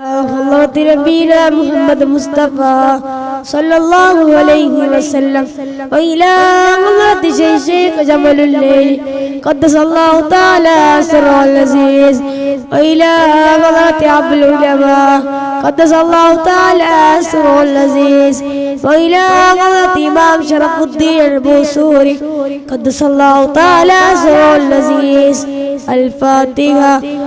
حضرة نبينا محمد مصطفى صلى الله عليه وسلم وإلى حضرة شيخ جمل الليل قدس الله تعالى سر العزيز وإلى حضرة عبد العلماء قدس الله تعالى سر العزيز وإلى حضرة إمام شرف الدين البوسوري قدس الله تعالى سر العزيز الفاتحة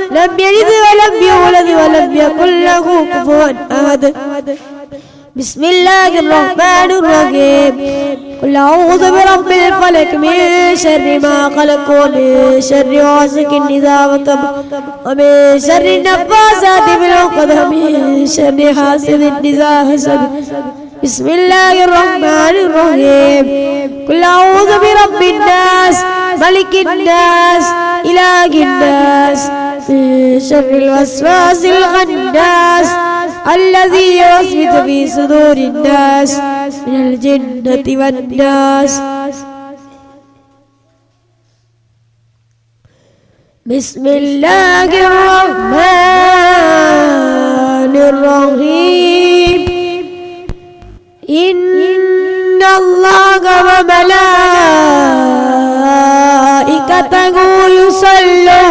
لم يلد ولم يولد ولم يكن له كفوا أحد. بسم الله الرحمن الرحيم. قل أعوذ برب الفلك من شر ما خلق ومن شر غاسق إذا وقب ومن شر النفاثات في العقد ومن شر حاسد إذا حسد. بسم الله الرحمن الرحيم. قل أعوذ برب الناس ملك الناس إله الناس. من شر الوسواس الخناس الذي يوسوس في صدور الناس من الجنة والناس. بسم الله الرحمن الرحيم. إن الله وملائكته يصلون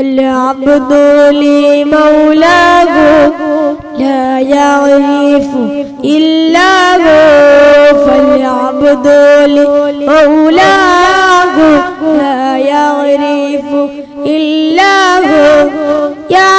فالعبد لمولاه لا يعرف إلا هو فالعبد لمولاه لا يعرف إلا هو يا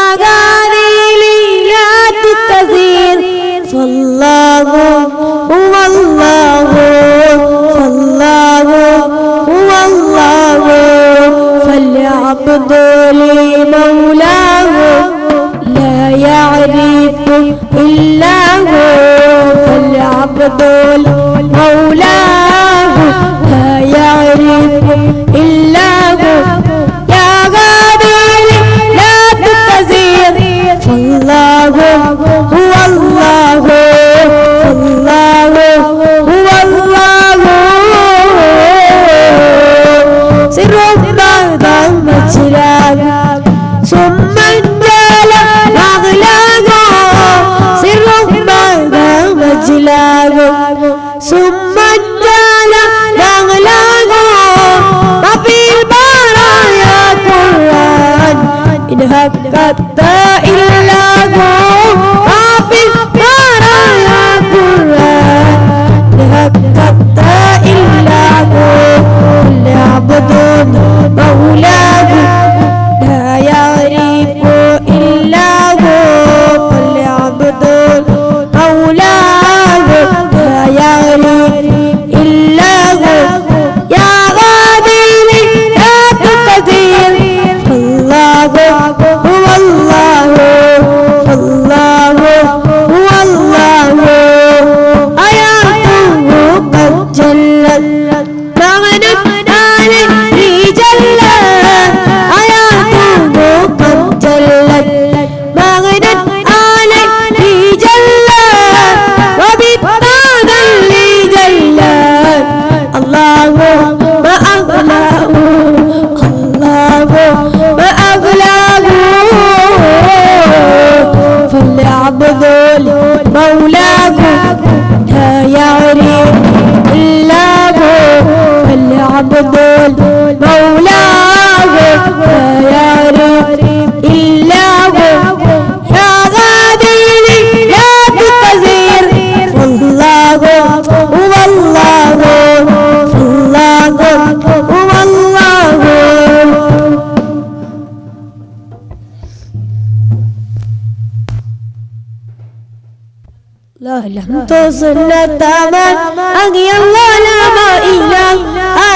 فهمت سنة من أغي الله لا إله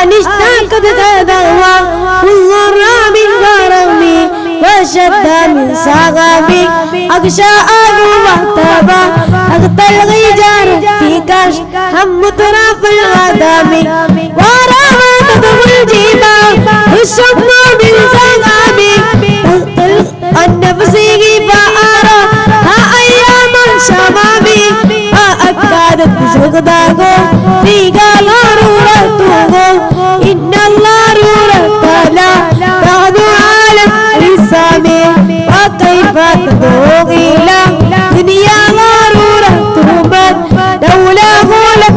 أنشتا قد تدوى. والضر من غرمي وشد من صغمي أغشى أبو مهتبا أغطى الغجار في كش هم طرف الغدم ورمى تدو الجبال. الشم من صغمي النفس وكيف تبوغيلا دنيا غارورتومت لولا غولك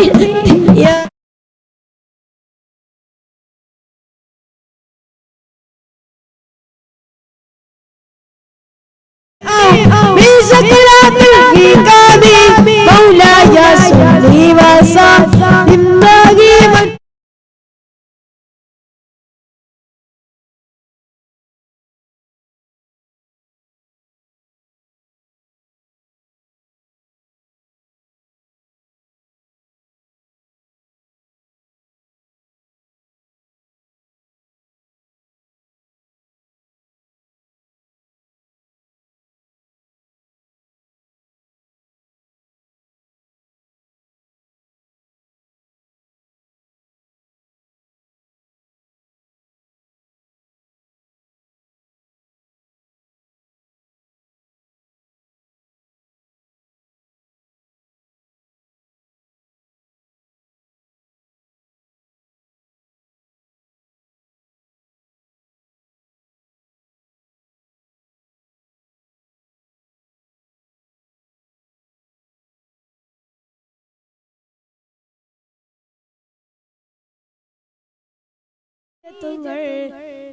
തുങ്ങൾ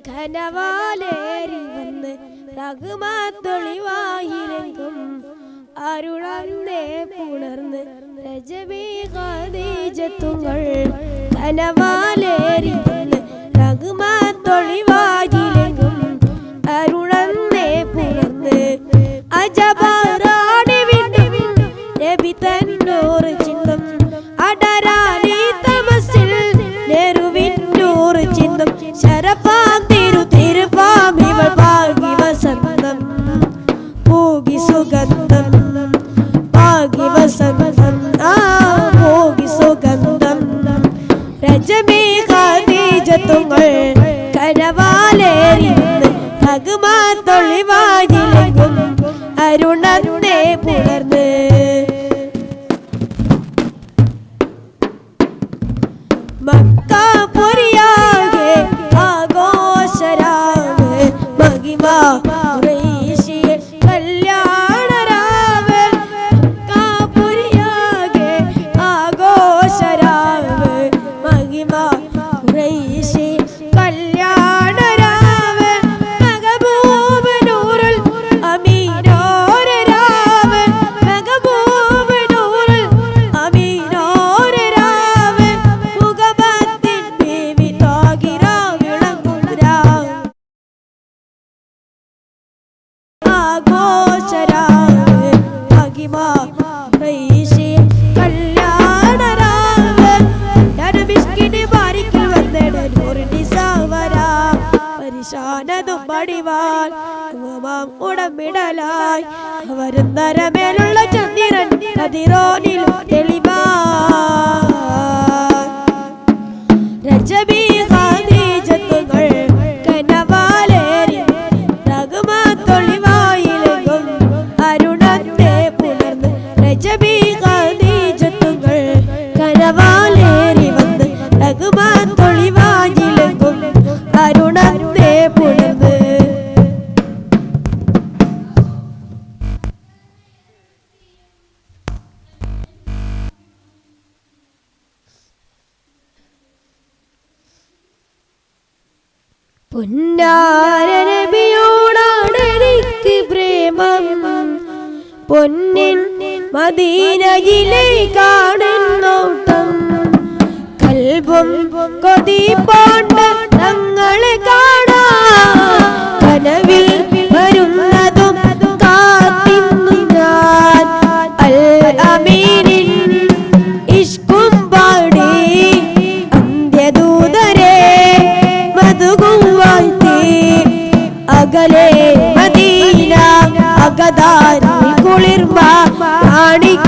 ധനവാലേരി വന്ന് റഘുമാത്തൊളിവായിരങ്കും അരുളന്നേ പുണർന്ന് രജവീകാദീജത്തുങ്ങൾ ഖദീജത്തുങ്ങൾ വന്ന് റഘുമാത്തൊളിവ നെഞ്ചത്തുങ്ങൾ കരവാലേറിയുന്ന് ഭഗവാൻ തൊളിവാ Lord, Lord, പൊന്നാരനബിയോടാണെനിക്ക് പ്രേമം. പൊന്നിൻ മദീനയിലേക്കാണെന്നോട്ടം കൽബും കൊതിപ്പോണ്ട് തങ്ങളെ മകനെ മദീന അകതാരി കുളിർമ കാണിക്ക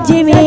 Владимир.